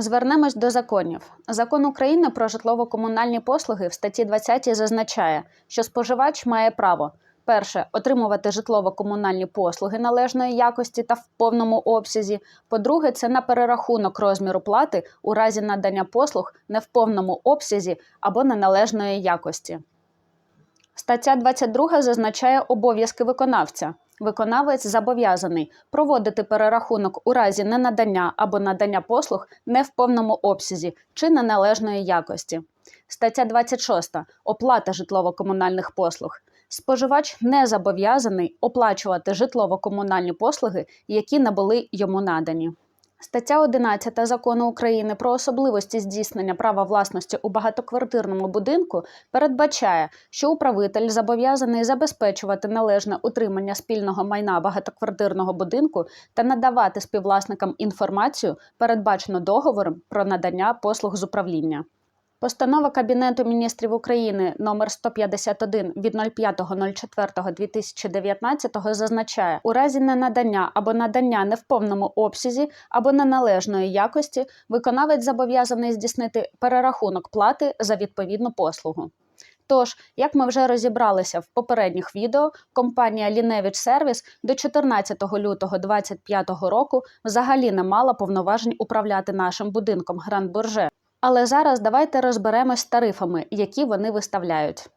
Звернемось до законів. Закон України про житлово-комунальні послуги в статті 20 зазначає, що споживач має право перше отримувати житлово-комунальні послуги належної якості та в повному обсязі. По-друге, це на перерахунок розміру плати у разі надання послуг не в повному обсязі або неналежної якості. Стаття 22 зазначає обов'язки виконавця. Виконавець зобов'язаний проводити перерахунок у разі ненадання або надання послуг не в повному обсязі чи неналежної якості. Стаття 26. Оплата житлово-комунальних послуг. Споживач не зобов'язаний оплачувати житлово-комунальні послуги, які не були йому надані. Стаття 11 закону України про особливості здійснення права власності у багатоквартирному будинку передбачає, що управитель зобов'язаний забезпечувати належне утримання спільного майна багатоквартирного будинку та надавати співвласникам інформацію, передбачену договором про надання послуг з управління. Постанова Кабінету міністрів України номер 151 від 05.04.2019 зазначає, у разі ненадання або надання не в повному обсязі або неналежної якості виконавець зобов'язаний здійснити перерахунок плати за відповідну послугу. Тож, як ми вже розібралися в попередніх відео, компанія Ліневич Сервіс до 14 лютого 2025 року взагалі не мала повноважень управляти нашим будинком Гранд Борже. Але зараз давайте розберемось з тарифами, які вони виставляють.